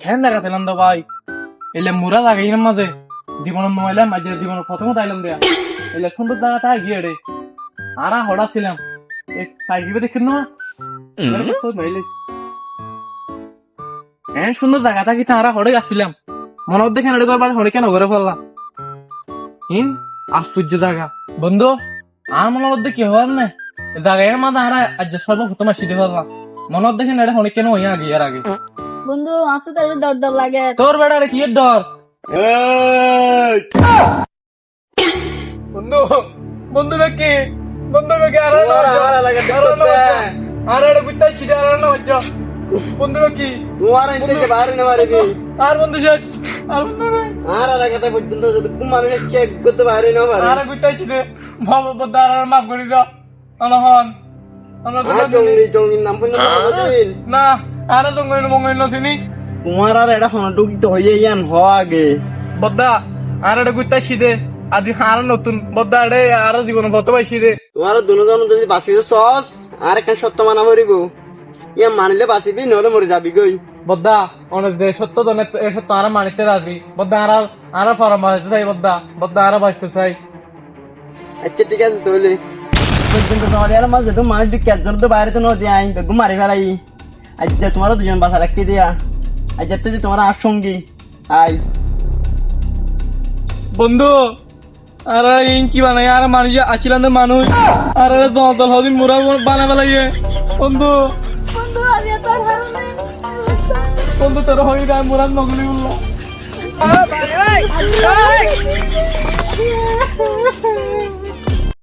খেন দেখা পেলাম তো ভাই এলে মুরা লাগে ইন মাঝে জীবনের মোবাইলে মাঝে জীবনের প্রথম তাইলাম দেয়া এলে সুন্দর জায়গা তাই গিয়ে রে আরা হঠাৎ ছিলাম দেখেন না হ্যাঁ সুন্দর জায়গা থাকি তারা হড়ে আসছিলাম মনে হচ্ছে কেন করবার হড়ে কেন ঘরে পড়লাম হিন আশ্চর্য জায়গা বন্ধু আর মনে হচ্ছে কি হওয়ার না জায়গার মাঝে আর আজ সর্বপ্রথম আসিতে পারলাম মনে হচ্ছে কেন এটা হড়ে কেন হইয়া আগে আর আগে। বন্ধু আমার তো তাদের ডর ডর লাগে। তোর বেড়ারে কি এর ডর বন্ধু বন্ধু বেকি বন্ধু বেকি আর আর এটা গুত্তা ছিটা আর না হজ্জ বন্ধু বেকি আর বন্ধু শেষ আর বন্ধু নেই। আর গুত্তা ছিটে ভাব বদার আর মাফ করে দাও। অনহন আমরা তো না আর দঙ্গই মঙ্গই নছিনি তোমার আর এটা হনটুকিত হয়ে ইয়ান হ আগে। বদ্দা আর এটা গুত্তা ছিটে আজি আর নতুন। বদ্দা এটা আর জীবন কত পাইছি দে। তোমার দুজন যদি সস আর একটা সত্য মানা মরিব। ইয়া মানিলে বাঁচিবি নহলে মরে যাবি গই বদ্দা অনেক দে সত্য দনে এ সত্য আর মানিতে রাজি। বদ্দা আর আর পরামর্শ চাই বদ্দা। বদ্দা আর বাঁচতে চাই। আচ্ছা ঠিক আছে তাহলে। কিন্তু তোমার আর মাঝে তো মানুষ কেজন তো বাইরে তো নদী আইন তো মারি ফেলাই। আচ্ছা তোমার দুজন বাসা রাখতে দিয়া আচ্ছা তো তোমার আর সঙ্গী আই। বন্ধু আর ইন কি বানাই আর মানুষ আছিলাম মানুষ। আর দল দল হদিন মুরা বানা বেলাইয়ে বন্ধু। বন্ধু আজ এত বন্ধু তোর হই মুরাদ নগলি উল্লা।